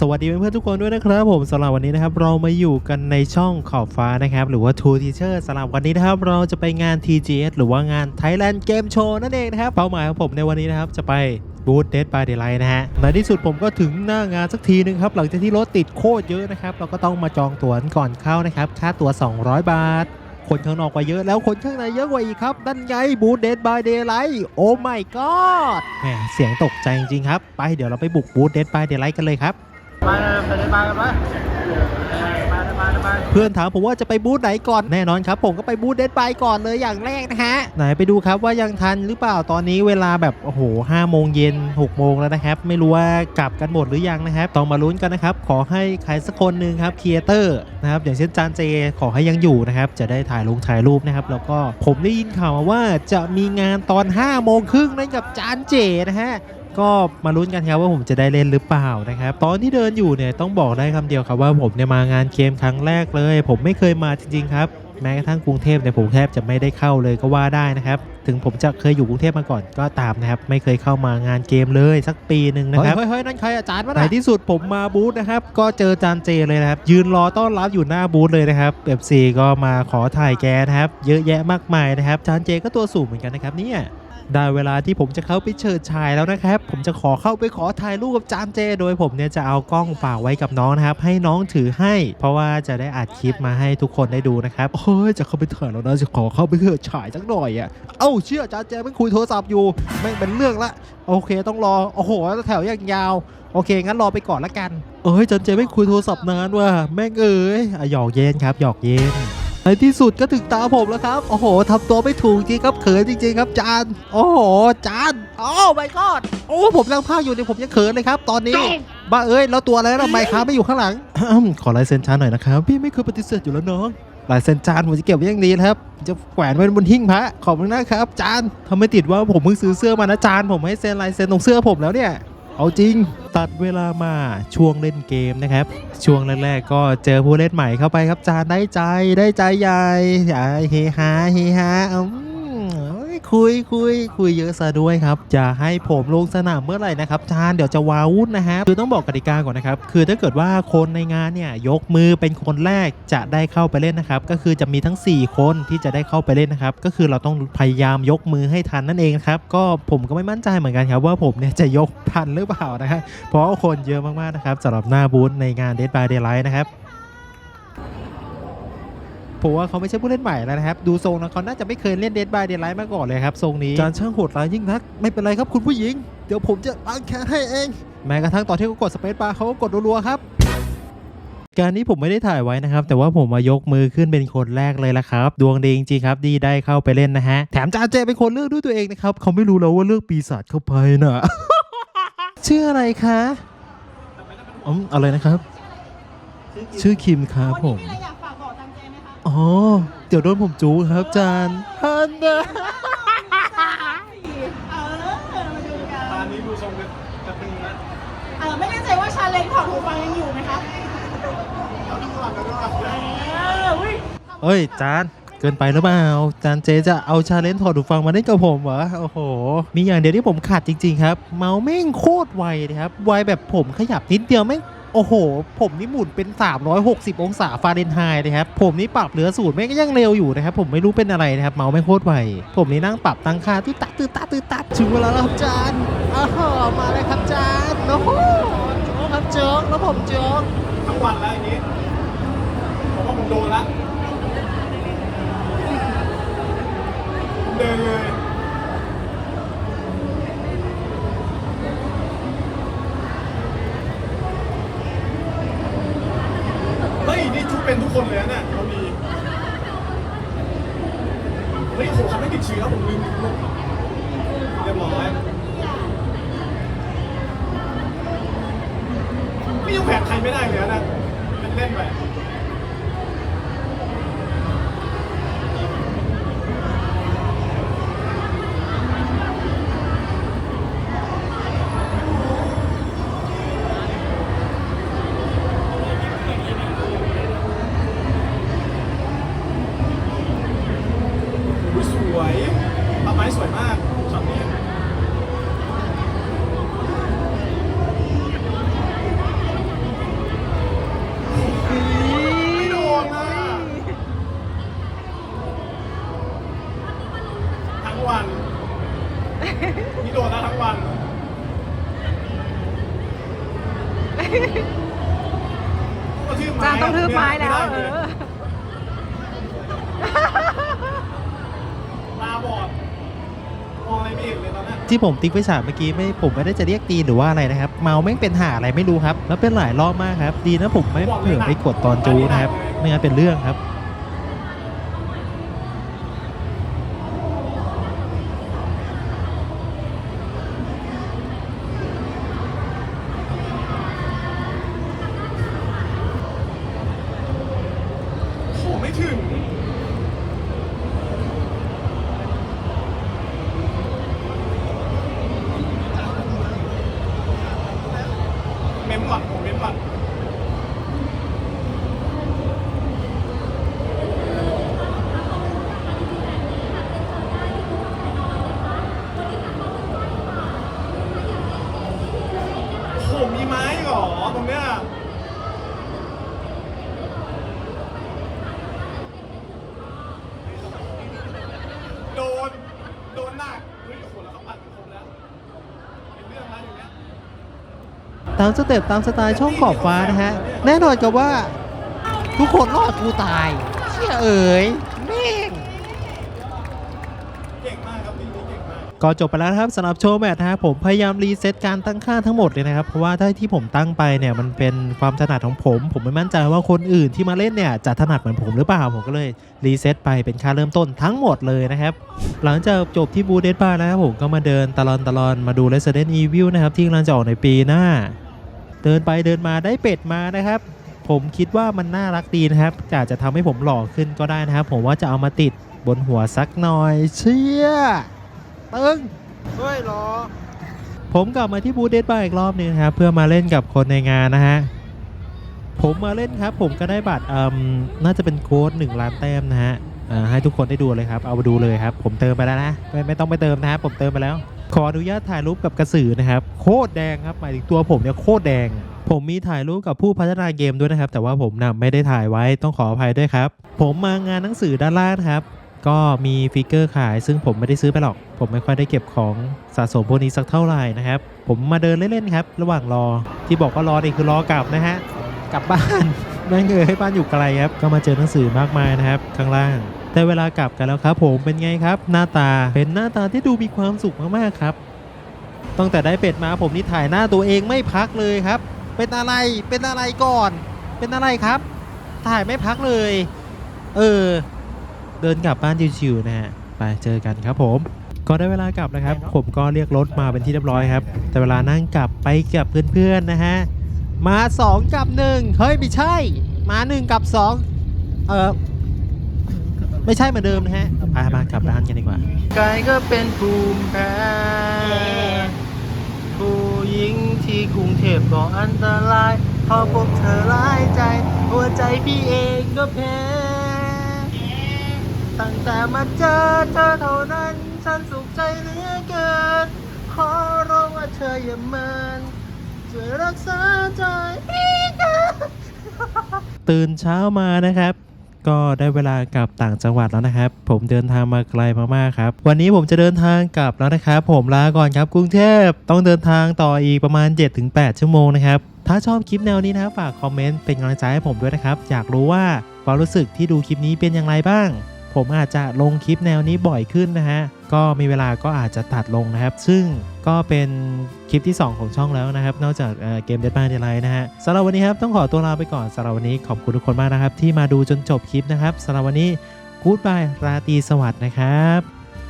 สวัสดีเพื่อนๆทุกคนด้วยนะครับผมสำหรับวันนี้นะครับเรามาอยู่กันในช่องขอบฟ้านะครับหรือว่า Two Teacher สำหรับวันนี้นะครับเราจะไปงาน TGS หรือว่างาน Thailand Game Show นั่นเองนะครับเป้าหมายของผมในวันนี้นะครับจะไปบูธ Dead by Daylight นะฮะในที่สุดผมก็ถึงหน้างานสักทีนึงครับ หลังจากที่รถติดโคตรเยอะนะครับ เราก็ต้องมาจองตั๋วก่อนเข้านะครับ ค่าตั๋ว 200 บาท คนข้างนอกกว่าเยอะแล้วคนข้างในเยอะกว่าอีกครับนั่นไงบูธเดดบายเดย์ไลท์โอ้ my god แหมเสียงตกใจจริงๆครับ ไปเดี๋ยวเราไปบุกบูธเดดบายเดย์ไลท์กันเลยครับ มาเลยไปเลยมากันปะมาเลยมาเพื่อนถามผมว่าจะไปบูธไหนก่อนแน่นอนครับ ผมก็ไปบูธเดดบายก่อนเลยอย่างแรกนะฮะ ไหนไปดูครับว่ายังทันหรือเปล่าตอนนี้เวลาแบบโอ้โหห้าโมงเย็นหกโมงแล้วนะครับ ไม่รู้ว่ากลับกันหมดหรือยังนะครับ ต้องมาลุ้นกันนะครับ ขอให้ใครสักคนหนึ่งครับครีเอเตอร์นะครับอย่างเช่นจานเจขอให้ยังอยู่นะครับจะได้ถ่ายลงถ่ายรูปนะครับแล้วก็ผมได้ยินข่าวมาว่าจะมีงานตอน5โมงครึ่งนั่นกับจานเจนะฮะ ก็มาลุ้นกันครับว่าผมจะได้เล่นหรือเปล่านะครับ ตอนที่เดินอยู่เนี่ยต้องบอกได้คำเดียวครับว่าผมเนี่ยมางานเกมครั้งแรกเลย ผมไม่เคยมาจริงๆครับแม้กระทั่งกรุงเทพเนี่ยผมแทบจะไม่ได้เข้าเลยก็ว่าได้นะครับ ถึงผมจะเคยอยู่กรุงเทพมาก่อนก็ตามนะครับ ไม่เคยเข้ามางานเกมเลยสักปีหนึ่งนะครับ เฮ้ยเฮ้ยนั่นใครอาจารย์วะในที่สุดผมมาบูธนะครับ ก็เจอจานเจเลยนะครับ ยืนรอต้อนรับอยู่หน้าบูธเลยนะครับเบบซีก็มาขอถ่ายแกนะครับ เยอะแยะมากมายนะครับ จานเจก็ตัวสูงเหมือนกันนะครับเนี่ย ได้เวลาที่ผมจะเข้าไปเชิดชายแล้วนะครับ ผมจะขอเข้าไปขอถ่ายรูปกับจานเจ โดยผมเนี่ยจะเอากล้องฝากไว้กับน้องนะครับ ให้น้องถือให้ เพราะว่าจะได้อัดคลิปมาให้ทุกคนได้ดูนะครับเฮ้ยจะเข้าไปถ่ายแล้วนะจะขอเข้าไปเชิดฉายสักหน่อยอะเอ้าเชื่อจานเจไม่คุยโทรศัพท์อยู่ไม่งเป็นเรื่องละโอเคต้องรอโอ้โหแถวย่างยาวโอเค งั้นรอไปก่อนละกัน เอ้ยจันเจไม่คุยโทรศัพท์นานว่ะแม่งเอ้ยอหยอกเย็นครับหยอกเย็น ในที่สุดก็ถึงตาผมแล้วครับ โอ้โหทำตัวไม่ถูกจริงครับเขินจริงๆครับจาน โอ้โหจาน โอ้ my god โอ้ผมนั่งภาคอยู่เนี่ยผมยังเขินเลยครับ ตอนนี้ บ้าเอ้ยแล้วตัวอะไรนะไมค์ครับไม่อยู่ข้างหลัง ขอลายเซ็นจานหน่อยนะครับ พี่ไม่เคยปฏิเสธอยู่แล้วน้องลายเซ็นจานผมจะเก็บไว้อย่างดีนะครับ จะแขวนไว้บนหิ้งพระขอบคุณนะครับจานทำไมติดว่าผมเพิ่งซื้อเสื้อมานะจานผมให้เซ็นลายเซ็นตรงเสื้อผมแล้วเนี่ย เอาจริง ตัดเวลามาช่วงเล่นเกมนะครับ ช่วงแรกๆก็เจอผู้เล่นใหม่เข้าไปครับจานได้ใจได้ใจใหญ่อ่เฮฮาเฮฮาอืม คุยคุยคุยเยอะซะด้วยครับ จะให้ผมลงสนามเมื่อไหร่นะครับจานเดี๋ยวจะวาวุ่นนะครับคือต้องบอกกติกาก่อนนะครับ คือถ้าเกิดว่าคนในงานเนี่ยยกมือเป็นคนแรกจะได้เข้าไปเล่นนะครับ ก็คือจะมีทั้ง 4 คนที่จะได้เข้าไปเล่นนะครับ ก็คือเราต้องพยายามยกมือให้ทันนั่นเองครับ ก็ผมก็ไม่มั่นใจเหมือนกันครับว่าผมเนี่ยจะยกทันหรือเปล่านะครับเพราะคนเยอะมากๆนะครับสำหรับหน้าบูธในงาน Dead by Daylight นะครับ ผมว่าเขาไม่ใช่ผู้เล่นใหม่แล้วนะครับ ดูทรงแล้วเขาน่าจะไม่เคยเล่น Dead by Daylight มาก่อนเลยครับทรงนี้จานช่างโหดร้ายยิ่งนัก ไม่เป็นไรครับคุณผู้หญิง เดี๋ยวผมจะล้างแค้นให้เอง แม้กระทั่งตอนที่เขากดสเปซบาร์เขาก็กดรัวๆครับการนี้ผมไม่ได้ถ่ายไว้นะครับ แต่ว่าผมมายกมือขึ้นเป็นคนแรกเลยละครับ ดวงดีจริงๆครับดีได้เข้าไปเล่นนะฮะ แถมจานเจเป็นคนเลือกด้วยตัวเองนะครับเขาไม่รู้แล้วว่าเลือกปีศาจเข้าไปน่ะชื่ออะไรคะอืมอะไรนะครับ ชื่อคิมครับผม อ๋อ เดี๋ยวโดนผมจูครับจานฮันนะเออมาดูกันตอนนี้ดูทรงกันจะตึงนะเออไม่แน่ใจว่าชาเลนจ์ถอดหูฟังยังอยู่ไหมคะเอออุ้ยเอ้ยจานเกินไปหรือเปล่าจานเจจะเอาชาเลนจ์ถอดหูฟังมาเล่นกับผมเหรอโอ้โห มีอย่างเดียวที่ผมขาดจริงๆครับ เมาส์แม่งโคตรไวเลยครับไวแบบผมขยับนิดเดียวแม่ง โอ้โห ผมนี่หมุนเป็น 360 องศาฟาเรนไฮต์เลยครับ ผมนี่ปรับเหลือศูนย์แม่งก็ยังเร็วอยู่นะครับ ผมไม่รู้เป็นอะไรนะครับ เมาส์แม่โคตรไว ผมนี่นั่งปรับตั้งค่าตื้อตัดตื้อตัดตื้อตัดถึงเวลาแล้วครับจานอ้าวมาเลยครับจานโอ้โหโจ๊กครับโจ๊กแล้วผมโจ๊กทั้งวันแล้วอย่างนี้ผมว่าผมโดนละเดินเลยเฮ้ย นี่ทุกเป็นทุกคนเลยนะเนี่ยเรามีเฮ้ยโหเขาไม่ติดเชื้อผมลืมเรียบร้อยไม่ยังแผนใครไม่ได้เลยนะเป็นเล่นไปอุ๊ยสวยต้นไม้สวยมากช็อตนี้ กระทืบไม้ จานต้องทืบไม้แล้วด้เอเลยอตาบอดมองอะไรไม่เห็นเลยตอนนั้นที่ผมติ๊กไปฉากเมื่อกี้ไม่ผมไม่ได้จะเรียกตีนหรือว่าอะไรนะครับ เมาแม่งเป็นหาอะไรไม่รู้ครับ แล้วเป็นหลายรอบมากครับ ดีนะผมไม่เผลอไปกดตอนจูนะครับไม่งั้นเป็นเรื่องครับ โอ้โหไม่ถึง เมมก่อนผมเมมก่อนโอ้โหมีไม้เหรอตรงเนี้ย โดน โดนหนักเฮ้ยโอ้โหแล้วเขาปัดเป็นคมแล้ว เป็นเรื่องแล้วอย่างเงี้ย ตามสเต็ปตามสไตล์ช่องขอบฟ้านะฮะ แน่นอนกับว่า ทุกคนรอดกูตายเชี่ยเอ๋ยแม่งเม่งก็จบไปแล้วครับสำหรับโชว์แมทนะฮะผมพยายามรีเซ็ตการตั้งค่าทั้งหมดเลยนะครับ เพราะว่าถ้าที่ผมตั้งไปเนี่ยมันเป็นความถนัดของผม ผมไม่มั่นใจว่าคนอื่นที่มาเล่นเนี่ยจะถนัดเหมือนผมหรือเปล่า ผมก็เลยรีเซ็ตไปเป็นค่าเริ่มต้นทั้งหมดเลยนะครับ หลังจากจบที่บูเดสบาร์นะครับผมก็มาเดินตลอนตลอนมาดู Resident Evil นะครับที่กำลังจะออกในปีหน้า เดินไปเดินมาได้เป็ดมานะครับ ผมคิดว่ามันน่ารักดีนะครับอาจจะทำให้ผมหล่อขึ้นก็ได้นะครับ ผมว่าจะเอามาติดบนหัวสักหน่อย เชี่ยตึงเฮ้ยหรอ ผมกลับมาที่บูธเดดบาร์อีกรอบหนึงนะครับ เพื่อมาเล่นกับคนในงานนะฮะผมมาเล่นครับ ผมก็ได้บัตรอืมน่าจะเป็นโค้ด1ล้านแต้มนะฮะให้ทุกคนได้ดูเลยครับ เอามาดูเลยครับ ผมเติมไปแล้วนะไม่ไม่ต้องไปเติมนะครับผมเติมไปแล้ว ขออนุญาตถ่ายรูปกับกระสือนะครับ โคตรแดงครับหมายถึงตัวผมเนี่ยโคตรแดง ผมมีถ่ายรูปกับผู้พัฒนาเกมด้วยนะครับ แต่ว่าผมนะไม่ได้ถ่ายไว้ต้องขออภัยด้วยครับ ผมมางานหนังสือด้านล่างครับ ก็มีฟิกเกอร์ขาย ซึ่งผมไม่ได้ซื้อไปหรอก ผมไม่ค่อยได้เก็บของสะสมพวกนี้สักเท่าไหร่นะครับ ผมมาเดินเล่นๆครับ ระหว่างรอที่บอกว่ารอนี่คือรอกลับนะฮะกลับบ้านแม่งเอยให้บ้านอยู่ไกลครับ ก็มาเจอหนังสือมากมายนะครับ ข้างล่าง แต่เวลากลับกันแล้วครับผมเป็นไงครับ หน้าตาเป็นหน้าตาที่ดูมีความสุขมากๆครับ ตั้งแต่ได้เป็ดมาผมนี่ถ่ายหน้าตัวเองไม่พักเลยครับ เป็นอะไรเป็นอะไรก่อน เป็นอะไรครับ ถ่ายไม่พักเลย เออ เดินกลับบ้านชิวๆนะฮะไปเจอกันครับผมก็ได้เวลากลับนะครับ ผมก็เรียกรถมาเป็นที่เรียบร้อยครับ แต่เวลานั่งกลับไปกับเพื่อนๆนะฮะ มา 2 กับ 1 เฮ้ย ไม่ใช่ มา 1 กับ 2 เออ ไม่ใช่เหมือนเดิมนะฮะไปมากลับร้านกันดีกว่ากายก็เป็นภูมิแพ้ผู้หญิงที่กรุงเทพก็อันตรายพอพบเธอร้ายใจ หัวใจพี่เองก็แพ้ตั้งแต่มาเจอเธอเท่านั้น ฉันสุขใจเหลือเกินขอร้องว่าเธออย่าเมินช่วยรักษาใจพี่กันตื่นเช้ามานะครับ ก็ได้เวลากลับต่างจังหวัดแล้วนะครับ ผมเดินทางมาไกลมากๆครับ วันนี้ผมจะเดินทางกลับแล้วนะครับ ผมลาก่อนครับกรุงเทพต้องเดินทางต่ออีกประมาณ 7-8 ชั่วโมงนะครับ ถ้าชอบคลิปแนวนี้นะครับฝากคอมเมนต์เป็นกำลังใจให้ผมด้วยนะครับ อยากรู้ว่าความรู้สึกที่ดูคลิปนี้เป็นอย่างไรบ้าง ผมอาจจะลงคลิปแนวนี้บ่อยขึ้นนะฮะ ก็มีเวลาก็อาจจะตัดลงนะครับ ซึ่งก็เป็นคลิปที่ 2 ของช่องแล้วนะครับ นอกจากเเกมเดดบ y เดลไลนะฮะสำหรับวันนี้ครับต้องขอตัวลาไปก่อนสำหรับวันนี้ขอบคุณทุกคนมากนะครับ ที่มาดูจนจบคลิปนะครับสำหรับวันนี้กู๊ดบายราตรีสวัสดิ์นะครับ